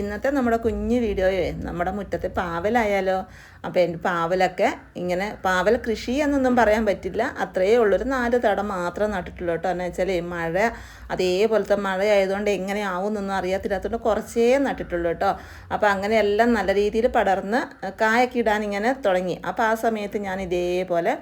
ഇന്നത്തെ നമ്മുടെ കുഞ്ഞു വീഡിയോയെ നമ്മുടെ മുറ്റത്തെ പാവലായാലോ? അപ്പോൾ എന്റെ പാവലൊക്കെ ഇങ്ങനെ പാവൽ കൃഷി എന്നൊന്നും പറയാൻ പറ്റില്ല. അത്രയേ ഒരു നാല് തടം മാത്രം നട്ടിട്ടുള്ളൂ കേട്ടോ. എന്ന് വെച്ചാൽ മഴ അതേപോലത്തെ മഴ ആയതുകൊണ്ട് എങ്ങനെ ആവുമെന്നൊന്നും അറിയാത്തില്ലാത്തതുകൊണ്ട് കുറച്ചേ നട്ടിട്ടുള്ളൂ കേട്ടോ. അപ്പോൾ അങ്ങനെ എല്ലാം നല്ല രീതിയിൽ പടർന്ന് കായൊക്കെ ഇടാൻ ഇങ്ങനെ തുടങ്ങി. അപ്പോൾ ആ സമയത്ത് ഞാൻ ഇതേപോലെ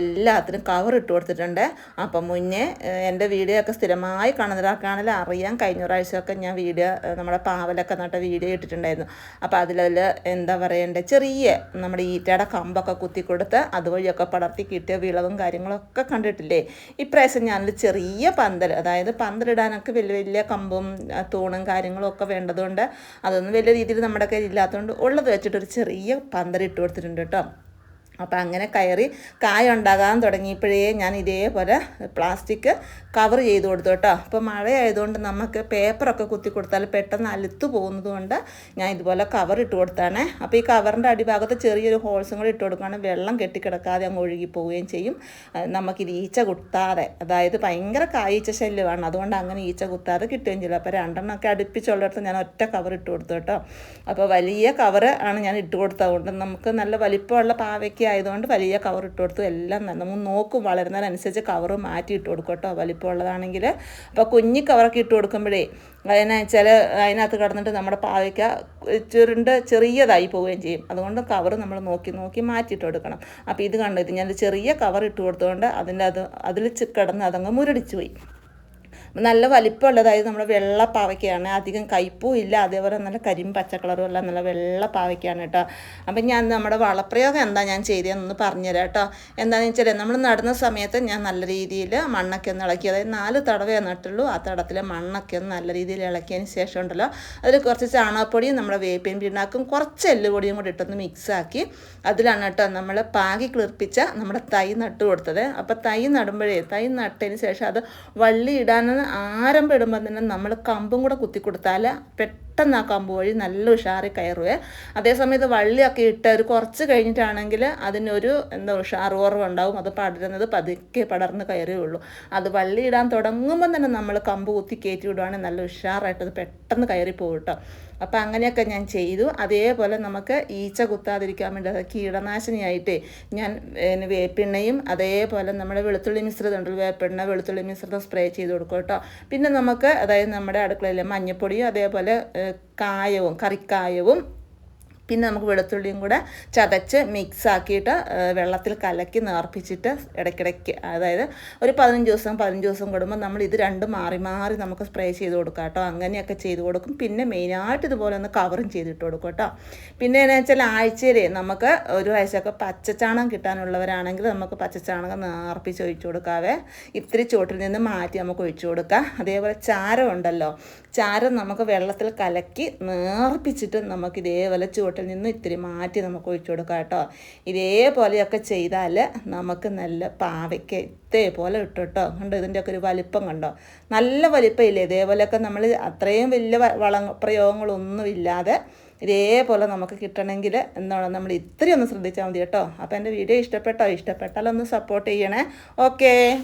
എല്ലാത്തിനും കവർ ഇട്ട് കൊടുത്തിട്ടുണ്ട്. അപ്പം മുന്നേ എന്റെ വീഡിയോ ഒക്കെ സ്ഥിരമായി കാണുന്നവരാക്കാണെങ്കിൽ അറിയാം കഴിഞ്ഞ പ്രാവശ്യമൊക്കെ ഞാൻ വീഡിയോ നമ്മുടെ പാവലൊക്കെ നട്ട വീഡിയോ ഇട്ടിട്ടുണ്ടായിരുന്നു. അപ്പോൾ അതിലതിൽ എന്താ പറയണ്ടേ ചെറിയ നമ്മുടെ ഈറ്റയുടെ കമ്പൊക്കെ കുത്തി കൊടുത്ത് അതുവഴിയൊക്കെ പടർത്തി കിട്ടിയ വിളവും കാര്യങ്ങളൊക്കെ കണ്ടിട്ടില്ലേ? ഇപ്രാവശ്യം ഞാനൊരു ചെറിയ പന്തൽ അതായത് പന്തലിടാനൊക്കെ വലിയ വലിയ കമ്പും തൂണും കാര്യങ്ങളും ഒക്കെ വേണ്ടതുകൊണ്ട് അതൊന്നും വലിയ രീതിയിൽ നമ്മുടെ കയ്യിൽ ഇല്ലാത്തതുകൊണ്ട് ഉള്ളത് വെച്ചിട്ടൊരു ചെറിയ പന്തലിട്ട് കൊടുത്തിട്ടുണ്ട് കേട്ടോ. അപ്പോൾ അങ്ങനെ കയറി കായ ഉണ്ടാകാൻ തുടങ്ങിയപ്പോഴേ ഞാൻ ഇതേപോലെ പ്ലാസ്റ്റിക് കവർ ചെയ്ത് കൊടുത്തു കേട്ടോ. അപ്പോൾ മഴയായതുകൊണ്ട് നമുക്ക് പേപ്പറൊക്കെ കുത്തി കൊടുത്താൽ പെട്ടെന്ന് അലുത്ത് പോകുന്നതുകൊണ്ട് ഞാൻ ഇതുപോലെ കവർ ഇട്ട് കൊടുത്താണ്. അപ്പോൾ ഈ കവറിന്റെ അടിഭാഗത്ത് ചെറിയൊരു ഹോൾസും കൂടി ഇട്ട് കൊടുക്കുകയാണെങ്കിൽ വെള്ളം കെട്ടിക്കിടക്കാതെ അങ്ങ് ഒഴുകി പോവുകയും ചെയ്യും. നമുക്കിത് ഈച്ച കുത്താതെ അതായത് ഭയങ്കര കായീച്ച ശല്യമാണ്. അതുകൊണ്ട് അങ്ങനെ ഈച്ച കുത്താതെ കിട്ടുകയും ചെയ്യില്ല അപ്പോൾ രണ്ടെണ്ണമൊക്കെ അടുപ്പിച്ചുള്ളിടത്ത് ഞാൻ ഒറ്റ കവർ ഇട്ട് കൊടുത്തു കേട്ടോ. അപ്പോൾ വലിയ കവർ ആണ് ഞാൻ ഇട്ട് കൊടുത്തത്. കൊണ്ട് നമുക്ക് നല്ല വലിപ്പമുള്ള പാവയ്ക്ക ആയതുകൊണ്ട് വലിയ കവർ ഇട്ട് കൊടുത്തു. എല്ലാം നമ്മൾ നോക്കും വളരുന്നതിനനുസരിച്ച് കവർ മാറ്റി ഇട്ട് കൊടുക്കും കേട്ടോ. വലിപ്പമുള്ളതാണെങ്കിൽ അപ്പോൾ കുഞ്ഞി കവറൊക്കെ ഇട്ട് കൊടുക്കുമ്പോഴേ അതിനെ വെച്ചാൽ അതിനകത്ത് കിടന്നിട്ട് നമ്മുടെ പാവയ്ക്ക ചുരുണ്ട് ചെറിയതായി പോവുകയും ചെയ്യും. അതുകൊണ്ട് കവർ നമ്മൾ നോക്കി നോക്കി മാറ്റിയിട്ട് കൊടുക്കണം. അപ്പോൾ ഇത് കണ്ടു? ഇത് ഞാൻ ചെറിയ കവർ ഇട്ട് കൊടുത്തുകൊണ്ട് അതിന്റെ അത് അതിൽ കിടന്ന് അതങ്ങ് മുരടിച്ചു പോയി. നല്ല വലിപ്പമുള്ളതായത് നമ്മൾ വെള്ള പാവയ്ക്കാണ്. അധികം കയ്പും ഇല്ല. അതേപോലെ നല്ല കരിമ്പ് പച്ചക്കളറും ഉള്ള നല്ല വെള്ള പാവയ്ക്കാണ് കേട്ടോ. അപ്പം ഞാൻ നമ്മുടെ വളപ്രയോഗം എന്താ ഞാൻ ചെയ്തതെന്നൊന്ന് പറഞ്ഞുതരാം കേട്ടോ. എന്താണെന്ന് വെച്ചാൽ നമ്മൾ നടുന്ന സമയത്ത് ഞാൻ നല്ല രീതിയിൽ മണ്ണൊക്കെ ഒന്ന് ഇളക്കി അതായത് നാല് തടവേ നട്ടുള്ളൂ ആ തടത്തിലെ മണ്ണൊക്കെ ഒന്ന് നല്ല രീതിയിൽ ഇളക്കിയതിന് ശേഷം ഉണ്ടല്ലോ അതിൽ കുറച്ച് ചാണകപ്പൊടിയും നമ്മുടെ വേപ്പിൻ പിണ്ണാക്കും കുറച്ച് എല്ലുപൊടിയും കൂടി ഇട്ടൊന്ന് മിക്സാക്കി അതിലാണ് കേട്ടോ നമ്മൾ പാകി കിളിർപ്പിച്ച നമ്മുടെ തൈ നട്ട് കൊടുത്തത്. അപ്പോൾ തൈ നടുമ്പോഴേ തൈ നട്ടതിന് ശേഷം അത് വള്ളി ഇടാൻ ആരംഭം ഇടുമ്പോൾ തന്നെ നമ്മൾ കമ്പും കൂടെ കുത്തി കൊടുത്താൽ പെട്ടെന്ന് കമ്പ് വഴി നല്ല ഉഷാറി കയറുവേ. അതേസമയത്ത് വള്ളിയൊക്കെ ഇട്ട് ഒരു കുറച്ച് കഴിഞ്ഞിട്ടാണെങ്കിൽ അതിനൊരു എന്താ ഉഷാർ കുറവുണ്ടാവും അത് പടരുന്നത് പതുക്കെ പടർന്ന് കയറുകയുള്ളൂ അത് വള്ളി ഇടാൻ തുടങ്ങുമ്പോൾ തന്നെ നമ്മൾ കമ്പ് കുത്തി കയറ്റി വിടുവാണെങ്കിൽ നല്ല ഉഷാറായിട്ട് അത് പെട്ടെന്ന് കയറി പോകും കേട്ടോ. അപ്പോൾ അങ്ങനെയൊക്കെ ഞാൻ ചെയ്തു. അതേപോലെ നമുക്ക് ഈച്ച കുത്താതിരിക്കാൻ വേണ്ടി അത് കീടനാശിനിയായിട്ട് ഞാൻ വേപ്പെണ്ണയും അതേപോലെ നമ്മുടെ വെളുത്തുള്ളി മിശ്രിതം ഉണ്ടല്ലോ വേപ്പെണ്ണ വെളുത്തുള്ളി മിശ്രിതം സ്പ്രേ ചെയ്ത് കൊടുക്കും കേട്ടോ. പിന്നെ നമുക്ക് അതായത് നമ്മുടെ അടുക്കളയിലെ മഞ്ഞപ്പൊടിയും അതേപോലെ കായവും കറിക്കായവും പിന്നെ നമുക്ക് വെളുത്തുള്ളിയും കൂടെ ചതച്ച് മിക്സ് ആക്കിയിട്ട് വെള്ളത്തിൽ കലക്കി നേർപ്പിച്ചിട്ട് ഇടയ്ക്കിടയ്ക്ക് അതായത് ഒരു പതിനഞ്ച് ദിവസം പതിനഞ്ച് ദിവസം കൂടുമ്പോൾ നമ്മൾ ഇത് രണ്ടും മാറി മാറി നമുക്ക് സ്പ്രേ ചെയ്ത് കൊടുക്കാം കേട്ടോ. അങ്ങനെയൊക്കെ ചെയ്ത് കൊടുക്കും. പിന്നെ മെയിനായിട്ട് ഇതുപോലെ ഒന്ന് കവറും ചെയ്തിട്ട് കൊടുക്കും കേട്ടോ. പിന്നെ എന്ന് വെച്ചാൽ ആഴ്ചയിൽ നമുക്ക് ഒരു ആഴ്ചയൊക്കെ പച്ചച്ചാണകം കിട്ടാനുള്ളവരാണെങ്കിൽ നമുക്ക് പച്ചച്ചാണകം നേർപ്പിച്ച് ഒഴിച്ചു കൊടുക്കാവേ. ഇത്തിരി ചുവട്ടിൽ നിന്ന് മാറ്റി നമുക്ക് ഒഴിച്ചു കൊടുക്കാം. അതേപോലെ ചാരം ഉണ്ടല്ലോ. ചാരം നമുക്ക് വെള്ളത്തിൽ കലക്കി നേർപ്പിച്ചിട്ട് നമുക്ക് ഇതേപോലെ ചുവട്ടിൽ നിന്ന് ഇത്തിരി മാറ്റി നമുക്ക് ഒഴിച്ചു കൊടുക്കാം കേട്ടോ. ഇതേപോലെയൊക്കെ ചെയ്താൽ നമുക്ക് നല്ല പാവയ്ക്ക് ഇതേപോലെ ഇട്ടു കേട്ടോ. കണ്ടോ? ഇതിന്റെയൊക്കെ ഒരു വലിപ്പം കണ്ടോ? നല്ല വലിപ്പം ഇല്ലേ ഇതേപോലെയൊക്കെ നമ്മൾ അത്രയും വലിയ വള വളം പ്രയോഗങ്ങളൊന്നും ഇല്ലാതെ ഇതേപോലെ നമുക്ക് കിട്ടണമെങ്കിൽ എന്താണ്? നമ്മൾ ഇത്രയും ഒന്ന് ശ്രദ്ധിച്ചാൽ മതി കേട്ടോ. അപ്പോൾ എന്റെ വീഡിയോ ഇഷ്ടപ്പെട്ടോ? ഇഷ്ടപ്പെട്ടാലൊന്ന് സപ്പോർട്ട് ചെയ്യണേ. ഓക്കേ